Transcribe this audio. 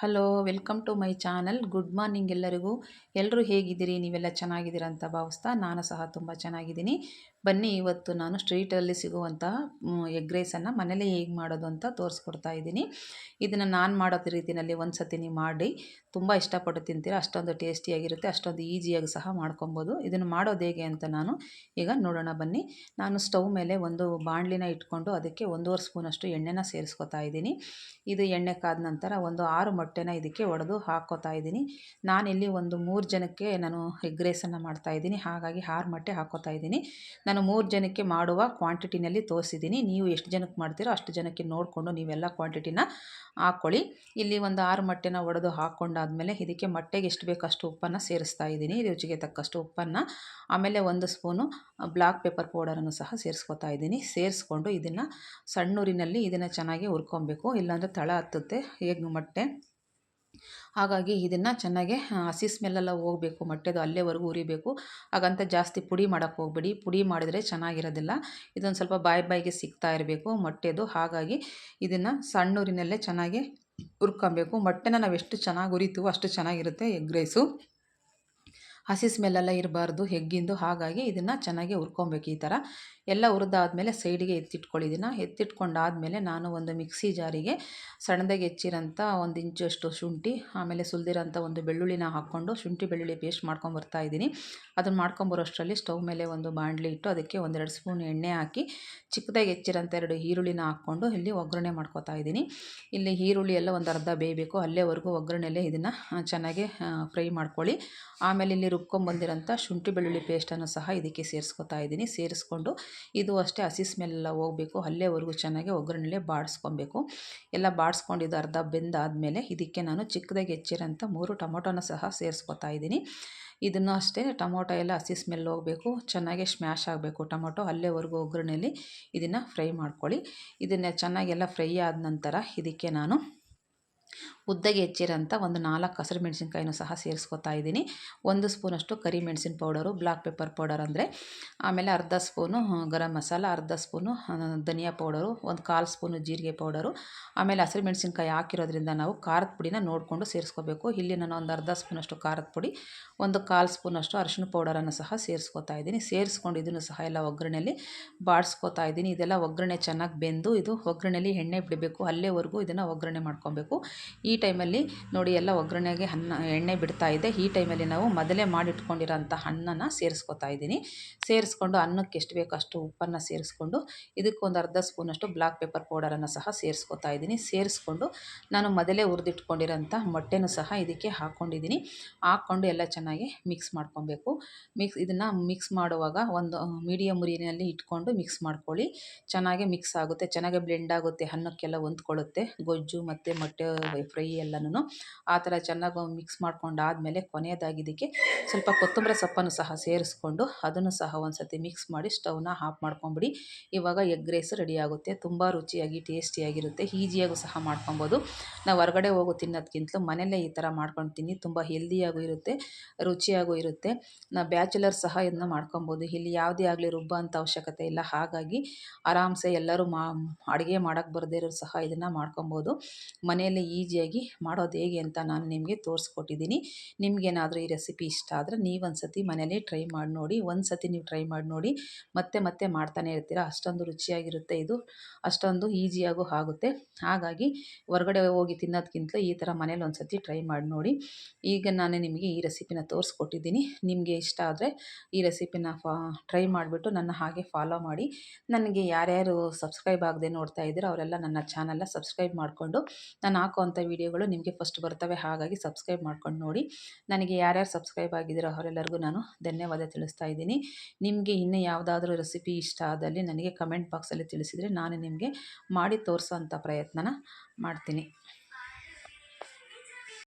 Hello welcome to my channel good morning ಎಲ್ಲರಿಗೂ. ಎಲ್ಲರೂ ಹೇಗಿದ್ದೀರಿ? ನೀವೆಲ್ಲ ಚೆನ್ನಾಗಿದ್ದೀರಾ ಅಂತ ಭಾವಿಸ್ತಾ ನಾನು ಸಹ ತುಂಬ ಚೆನ್ನಾಗಿದ್ದೀನಿ. ಬನ್ನಿ, ಇವತ್ತು ನಾನು ಸ್ಟ್ರೀಟಲ್ಲಿ ಸಿಗುವಂತಹ ಎಗ್ ರೈಸನ್ನು ಮನೇಲೇ ಹೇಗೆ ಮಾಡೋದು ಅಂತ ತೋರಿಸ್ಕೊಡ್ತಾ ಇದ್ದೀನಿ. ಇದನ್ನು ನಾನು ಮಾಡೋದು ರೀತಿಯಲ್ಲಿ ಒಂದು ಸತಿ ನೀವು ಮಾಡಿ, ತುಂಬ ಇಷ್ಟಪಟ್ಟು ತಿಂತೀರ, ಅಷ್ಟೊಂದು ಟೇಸ್ಟಿಯಾಗಿರುತ್ತೆ ಅಷ್ಟೊಂದು ಈಸಿಯಾಗಿ ಸಹ ಮಾಡ್ಕೊಬೋದು. ಇದನ್ನು ಮಾಡೋದು ಹೇಗೆ ಅಂತ ನಾನು ಈಗ ನೋಡೋಣ, ಬನ್ನಿ. ನಾನು ಸ್ಟವ್ ಮೇಲೆ ಒಂದು ಬಾಣಲಿನ ಇಟ್ಕೊಂಡು ಅದಕ್ಕೆ ಒಂದೂವರೆ ಸ್ಪೂನಷ್ಟು ಎಣ್ಣೆನ ಸೇರಿಸ್ಕೊತಾ ಇದ್ದೀನಿ. ಇದು ಎಣ್ಣೆ ಕಾದ ನಂತರ ಒಂದು ಆರು ಮೊಟ್ಟೆನ ಇದಕ್ಕೆ ಒಡೆದು ಹಾಕ್ಕೋತಾ ಇದ್ದೀನಿ. ನಾನಿಲ್ಲಿ ಒಂದು ಮೂರು ಜನಕ್ಕೆ ನಾನು ಎಗ್ ರೈಸನ್ನು ಮಾಡ್ತಾಯಿದ್ದೀನಿ ಹಾಗಾಗಿ ಆರು ಮೊಟ್ಟೆ ಹಾಕೋತಾ ಇದ್ದೀನಿ. ನಾನು ಮೂರು ಜನಕ್ಕೆ ಮಾಡುವ ಕ್ವಾಂಟಿಟಿನಲ್ಲಿ ತೋರಿಸಿದ್ದೀನಿ. ನೀವು ಎಷ್ಟು ಜನಕ್ಕೆ ಮಾಡ್ತೀರೋ ಅಷ್ಟು ಜನಕ್ಕೆ ನೋಡಿಕೊಂಡು ನೀವೆಲ್ಲ ಕ್ವಾಂಟಿಟಿನ ಹಾಕ್ಕೊಳ್ಳಿ ಇಲ್ಲಿ ಒಂದು ಆರು ಮೊಟ್ಟೆನ ಒಡೆದು ಹಾಕ್ಕೊಂಡಾದಮೇಲೆ ಇದಕ್ಕೆ ಮೊಟ್ಟೆಗೆ ಎಷ್ಟು ಬೇಕು ಅಷ್ಟು ಉಪ್ಪನ್ನು ಸೇರಿಸ್ತಾ ಇದ್ದೀನಿ. ರುಚಿಗೆ ತಕ್ಕಷ್ಟು ಉಪ್ಪನ್ನು, ಆಮೇಲೆ ಒಂದು ಸ್ಪೂನು ಬ್ಲಾಕ್ ಪೇಪರ್ ಪೌಡರನ್ನು ಸಹ ಸೇರಿಸ್ಕೊತಾ ಇದ್ದೀನಿ. ಸೇರಿಸ್ಕೊಂಡು ಇದನ್ನು ಸಣ್ಣೂರಿನಲ್ಲಿ ಇದನ್ನು ಚೆನ್ನಾಗಿ ಹುರ್ಕೊಬೇಕು. ಇಲ್ಲಾಂದರೆ ತಳ ಹತ್ತುತ್ತೆ. ಹೇಗೆ ಮೊಟ್ಟೆ? ಹಾಗಾಗಿ ಇದನ್ನು ಚೆನ್ನಾಗಿ ಹಸಿ ಸ್ಮೆಲ್ಲೆಲ್ಲ ಹೋಗಬೇಕು, ಮೊಟ್ಟೆದು ಅಲ್ಲೇವರೆಗೂ ಉರಿಬೇಕು ಹಾಗಂತ ಜಾಸ್ತಿ ಪುಡಿ ಮಾಡೋಕ್ಕೆ ಹೋಗಬೇಡಿ. ಪುಡಿ ಮಾಡಿದರೆ ಚೆನ್ನಾಗಿರೋದಿಲ್ಲ. ಇದೊಂದು ಸ್ವಲ್ಪ ಬಾಯಿ ಬಾಯಿಗೆ ಸಿಗ್ತಾ ಇರಬೇಕು ಮೊಟ್ಟೆದು. ಹಾಗಾಗಿ ಇದನ್ನು ಸಣ್ಣೂರಿನಲ್ಲೇ ಚೆನ್ನಾಗಿ ಹುರ್ಕೊಬೇಕು. ಮೊಟ್ಟೆನ ನಾವು ಎಷ್ಟು ಚೆನ್ನಾಗಿ ಉರಿತೀವೋ ಅಷ್ಟು ಚೆನ್ನಾಗಿರುತ್ತೆ ಎಗ್ ರೈಸು. ಹಸಿ ಸ್ಮೆಲ್ಲೆಲ್ಲ ಇರಬಾರ್ದು ಹೆಗ್ಗಿಂದು ಹಾಗಾಗಿ ಇದನ್ನು ಚೆನ್ನಾಗಿ ಹುರ್ಕೊಬೇಕು ಈ ಥರ ಎಲ್ಲ ಹುರಿದಾದ್ಮೇಲೆ ಸೈಡಿಗೆ ಎತ್ತಿಟ್ಕೊಳ್ಳಿ. ಇದನ್ನು ಎತ್ತಿಟ್ಕೊಂಡಾದಮೇಲೆ ನಾನು ಒಂದು ಮಿಕ್ಸಿ ಜಾರಿಗೆ ಸಣ್ಣದಾಗಿ ಹೆಚ್ಚಿರೋಂಥ ಒಂದು ಇಂಚಷ್ಟು ಶುಂಠಿ, ಆಮೇಲೆ ಸುಲಿದಿರೋಂಥ ಒಂದು ಬೆಳ್ಳುಳ್ಳಿನ ಹಾಕ್ಕೊಂಡು ಶುಂಠಿ, ಬೆಳ್ಳುಳ್ಳಿ ಪೇಸ್ಟ್ ಮಾಡ್ಕೊಂಬರ್ತಾ ಇದ್ದೀನಿ. ಅದನ್ನು ಮಾಡ್ಕೊಂಬರೋಷ್ಟರಲ್ಲಿ ಸ್ಟವ್ ಮೇಲೆ ಒಂದು ಬಾಣಲಿ ಇಟ್ಟು ಅದಕ್ಕೆ ಒಂದೆರಡು ಸ್ಪೂನ್ ಎಣ್ಣೆ ಹಾಕಿ ಚಿಕ್ಕದಾಗಿ ಹೆಚ್ಚಿರೋಂಥ ಎರಡು ಈರುಳ್ಳಿನ ಹಾಕ್ಕೊಂಡು ಇಲ್ಲಿ ಒಗ್ಗರಣೆ ಮಾಡ್ಕೊತಾ ಇದ್ದೀನಿ. ಇಲ್ಲಿ ಈರುಳ್ಳಿ ಎಲ್ಲ ಒಂದು ಅರ್ಧ ಬೇಯಬೇಕು. ಅಲ್ಲೇವರೆಗೂ ಒಗ್ಗರಣೆಯಲ್ಲೇ ಇದನ್ನು ಚೆನ್ನಾಗಿ ಫ್ರೈ ಮಾಡ್ಕೊಳ್ಳಿ. ಆಮೇಲೆ ಇಲ್ಲಿ ರುಬ್ಕೊಂಬಂದಿರೋಂಥ ಶುಂಠಿ, ಬೆಳ್ಳುಳ್ಳಿ ಪೇಸ್ಟನ್ನು ಸಹ ಇದಕ್ಕೆ ಸೇರಿಸ್ಕೊತಾ ಇದ್ದೀನಿ. ಸೇರಿಸ್ಕೊಂಡು ಇದು ಅಷ್ಟೇ ಹಸಿ ಸ್ಮೆಲ್ಲ ಹೋಗಬೇಕು. ಅಲ್ಲೇವರೆಗೂ ಚೆನ್ನಾಗಿ ಒಗ್ಗರಣೆಲೆ ಬಾಡಿಸ್ಕೊಬೇಕು. ಎಲ್ಲ ಬಾಡಿಸ್ಕೊಂಡಿದ್ದು ಅರ್ಧ ಬೆಂದಾದಮೇಲೆ ಇದಕ್ಕೆ ನಾನು ಚಿಕ್ಕದಾಗಿ ಹೆಚ್ಚಿರೋಂಥ ಮೂರು ಟೊಮೊಟೊನ ಸಹ ಸೇರಿಸ್ಕೊತಾ ಇದ್ದೀನಿ. ಇದನ್ನು ಅಷ್ಟೇ ಟೊಮೊಟೊ ಎಲ್ಲ ಹಸಿ ಸ್ಮೆಲ್ ಹೋಗಬೇಕು. ಚೆನ್ನಾಗಿ ಸ್ಮ್ಯಾಶ್ ಆಗಬೇಕು ಟೊಮೊಟೊ. ಅಲ್ಲೇವರೆಗೂ ಒಗ್ಗರಣೆಯಲ್ಲಿ ಇದನ್ನು ಫ್ರೈ ಮಾಡ್ಕೊಳ್ಳಿ. ಇದನ್ನು ಚೆನ್ನಾಗೆಲ್ಲ ಫ್ರೈ ಆದ ನಂತರ ಇದಕ್ಕೆ ನಾನು ಉದ್ದಗೆ ಹೆಚ್ಚಿರೋಂಥ ಒಂದು ನಾಲ್ಕು ಹಸಿರು ಮೆಣಸಿನ್ಕಾಯಿನೂ ಸಹ ಸೇರಿಸ್ಕೊತಾ ಇದ್ದೀನಿ. ಒಂದು ಸ್ಪೂನಷ್ಟು ಕರಿ ಮೆಣಸಿನ ಪೌಡರು, ಬ್ಲಾಕ್ ಪೆಪ್ಪರ್ ಪೌಡರ್ ಅಂದರೆ, ಆಮೇಲೆ ಅರ್ಧ ಸ್ಪೂನು ಗರಂ ಮಸಾಲ, ಅರ್ಧ ಸ್ಪೂನು ಧನಿಯಾ ಪೌಡರು, ಒಂದು ಕಾಲು ಸ್ಪೂನು ಜೀರಿಗೆ ಪೌಡರು, ಆಮೇಲೆ ಹಸಿರು ಮೆಣಸಿನ್ಕಾಯಿ ಹಾಕಿರೋದ್ರಿಂದ ನಾವು ಖಾರದ ಪುಡಿನ ನೋಡಿಕೊಂಡು ಸೇರಿಸ್ಕೋಬೇಕು. ಇಲ್ಲಿ ನಾನು ಒಂದು ಅರ್ಧ ಸ್ಪೂನಷ್ಟು ಖಾರದ ಪುಡಿ, ಒಂದು ಕಾಲು ಸ್ಪೂನಷ್ಟು ಅರಿಶಿನ ಪೌಡರನ್ನು ಸಹ ಸೇರಿಸ್ಕೊತಾ ಇದ್ದೀನಿ. ಸೇರಿಸ್ಕೊಂಡು ಇದನ್ನು ಸಹ ಎಲ್ಲ ಒಗ್ಗರಣೆಯಲ್ಲಿ ಬಾಡಿಸ್ಕೊತಾ ಇದ್ದೀನಿ. ಇದೆಲ್ಲ ಒಗ್ಗರಣೆ ಚೆನ್ನಾಗಿ ಬೆಂದು, ಇದು ಒಗ್ಗರಣೆಯಲ್ಲಿ ಎಣ್ಣೆ ಬಿಡಬೇಕು, ಅಲ್ಲೇವರೆಗೂ ಇದನ್ನು ಒಗ್ಗರಣೆ ಮಾಡ್ಕೊಬೇಕು. ಈ ಟೈಮಲ್ಲಿ ನೋಡಿ ಎಲ್ಲ ಒಗ್ಗರಣೆಗೆ ಅನ್ನ, ಎಣ್ಣೆ ಬಿಡ್ತಾ ಇದೆ. ಈ ಟೈಮಲ್ಲಿ ನಾವು ಮೊದಲೇ ಮಾಡಿಟ್ಕೊಂಡಿರೋಂಥ ಹಣ್ಣನ್ನು ಸೇರಿಸ್ಕೊತಾ ಇದ್ದೀನಿ. ಸೇರಿಸ್ಕೊಂಡು ಅನ್ನಕ್ಕೆ ಎಷ್ಟು ಬೇಕೋ ಅಷ್ಟು ಉಪ್ಪನ್ನು ಸೇರಿಸ್ಕೊಂಡು ಇದಕ್ಕೊಂದು ಅರ್ಧ ಸ್ಪೂನಷ್ಟು ಬ್ಲಾಕ್ ಪೆಪ್ಪರ್ ಪೌಡರನ್ನು ಸಹ ಸೇರಿಸ್ಕೊತಾ ಇದ್ದೀನಿ. ಸೇರಿಸ್ಕೊಂಡು ನಾನು ಮೊದಲೇ ಹುರಿದಿಟ್ಕೊಂಡಿರೋಂಥ ಮೊಟ್ಟೆನೂ ಸಹ ಇದಕ್ಕೆ ಹಾಕ್ಕೊಂಡಿದ್ದೀನಿ. ಹಾಕ್ಕೊಂಡು ಎಲ್ಲ ಚೆನ್ನಾಗಿ ಮಿಕ್ಸ್ ಮಾಡ್ಕೊಬೇಕು. ಮಿಕ್ಸ್, ಇದನ್ನು ಮಿಕ್ಸ್ ಮಾಡುವಾಗ ಒಂದು ಮೀಡಿಯಮ್ ಉರಿಯಲ್ಲಿ ಇಟ್ಕೊಂಡು ಮಿಕ್ಸ್ ಮಾಡ್ಕೊಳ್ಳಿ. ಚೆನ್ನಾಗಿ ಮಿಕ್ಸ್ ಆಗುತ್ತೆ, ಚೆನ್ನಾಗಿ ಬ್ಲೆಂಡ್ ಆಗುತ್ತೆ, ಅನ್ನಕ್ಕೆಲ್ಲ ಹೊಂದ್ಕೊಳ್ಳುತ್ತೆ. ಗೊಜ್ಜು ಮತ್ತು ಮೊಟ್ಟೆ ಫ್ರೈ ಎಲ್ಲನೂ ಆ ಥರ ಚೆನ್ನಾಗಿ ಮಿಕ್ಸ್ ಮಾಡ್ಕೊಂಡಾದಮೇಲೆ ಕೊನೆಯದಾಗಿ ಇದಕ್ಕೆ ಸ್ವಲ್ಪ ಕೊತ್ತಂಬರಿ ಸೊಪ್ಪನ್ನು ಸಹ ಸೇರಿಸ್ಕೊಂಡು ಅದನ್ನು ಸಹ ಒಂದು ಸತಿ ಮಿಕ್ಸ್ ಮಾಡಿ ಸ್ಟವ್ನ ಆಫ್ ಮಾಡ್ಕೊಂಬಿಡಿ. ಇವಾಗ ಎಗ್ ರೈಸ್ ರೆಡಿ ಆಗುತ್ತೆ. ತುಂಬ ರುಚಿಯಾಗಿ ಟೇಸ್ಟಿಯಾಗಿರುತ್ತೆ ಈಜಿಯಾಗೂ ಸಹ ಮಾಡ್ಕೊಬೋದು. ನಾವು ಹೊರಗಡೆ ಹೋಗೋ ತಿನ್ನೋದಕ್ಕಿಂತಲೂ ಮನೆಯಲ್ಲೇ ಈ ಥರ ಮಾಡ್ಕೊಂಡು ತಿನ್ನಿ. ತುಂಬ ಹೆಲ್ದಿಯಾಗೂ ಇರುತ್ತೆ, ರುಚಿಯಾಗೂ ಇರುತ್ತೆ. ನಾವು ಬ್ಯಾಚುಲರ್ ಸಹ ಇದನ್ನ ಮಾಡ್ಕೊಬೋದು. ಇಲ್ಲಿ ಯಾವುದೇ ಆಗಲಿ ರುಬ್ಬ ಅಂತ ಅವಶ್ಯಕತೆ ಇಲ್ಲ. ಹಾಗಾಗಿ ಆರಾಮ್ಸೆ ಎಲ್ಲರೂ ಮಾ, ಅಡುಗೆ ಮಾಡೋಕ್ಕೆ ಬರದೇ ಇರೋರು ಸಹ ಇದನ್ನು ಮಾಡ್ಕೊಬೋದು. ಮನೆಯಲ್ಲೇ ಈಸಿಯಾಗಿ ಮಾಡೋದು ಹೇಗೆ ಅಂತ ನಾನು ನಿಮಗೆ ತೋರಿಸ್ಕೊಟ್ಟಿದ್ದೀನಿ. ನಿಮಗೇನಾದರೂ ಈ ರೆಸಿಪಿ ಇಷ್ಟ ಆದರೆ ನೀವು ಒಂದು ಸತಿ ಮನೇಲಿ ಟ್ರೈ ಮಾಡಿ ನೋಡಿ ಒಂದು ಸತಿ ನೀವು ಟ್ರೈ ಮಾಡಿ ನೋಡಿ, ಮತ್ತೆ ಮತ್ತೆ ಮಾಡ್ತಾನೆ ಇರ್ತೀರ. ಅಷ್ಟೊಂದು ರುಚಿಯಾಗಿರುತ್ತೆ ಇದು, ಅಷ್ಟೊಂದು ಈಸಿಯಾಗೂ ಆಗುತ್ತೆ. ಹಾಗಾಗಿ ಹೊರಗಡೆ ಹೋಗಿ ತಿನ್ನೋದಕ್ಕಿಂತ ಈ ಥರ ಮನೇಲಿ ಒಂದು ಸತಿ ಟ್ರೈ ಮಾಡಿ ನೋಡಿ. ಈಗ ನಾನು ನಿಮಗೆ ಈ ರೆಸಿಪಿನ ತೋರಿಸ್ಕೊಟ್ಟಿದ್ದೀನಿ. ನಿಮಗೆ ಇಷ್ಟ ಆದರೆ ಈ ರೆಸಿಪಿನ ಟ್ರೈ ಮಾಡಿಬಿಟ್ಟು ನನ್ನ ಹಾಗೆ ಫಾಲೋ ಮಾಡಿ. ನನಗೆ ಯಾರ್ಯಾರು ಸಬ್ಸ್ಕ್ರೈಬ್ ಆಗದೆ ನೋಡ್ತಾ ಇದ್ದೀರೋ ಅವರೆಲ್ಲ ನನ್ನ ಚಾನಲ್ನ ಸಬ್ಸ್ಕ್ರೈಬ್ ಮಾಡಿಕೊಂಡು, ನಾನು ಹಾಕುವಂಥ ವೀಡಿಯೋಗಳು ನಿಮಗೆ ಫಸ್ಟ್ ಬರ್ತವೆ. ಹಾಗಾಗಿ ಸಬ್ಸ್ಕ್ರೈಬ್ ಮಾಡ್ಕೊಂಡು ನೋಡಿ. ನನಗೆ ಯಾರ್ಯಾರು ಸಬ್ಸ್ಕ್ರೈಬ್ ಆಗಿದ್ದೀರೋ ಅವರೆಲ್ಲರಿಗೂ ನಾನು ಧನ್ಯವಾದ ತಿಳಿಸ್ತಾ ಇದ್ದೀನಿ. ನಿಮಗೆ ಇನ್ನೂ ಯಾವುದಾದ್ರೂ ರೆಸಿಪಿ ಇಷ್ಟ ಆದಲ್ಲಿ ನನಗೆ ಕಮೆಂಟ್ ಬಾಕ್ಸಲ್ಲಿ ತಿಳಿಸಿದರೆ ನಾನು ನಿಮಗೆ ಮಾಡಿ ತೋರಿಸೋ ಅಂಥ ಪ್ರಯತ್ನನ ಮಾಡ್ತೀನಿ.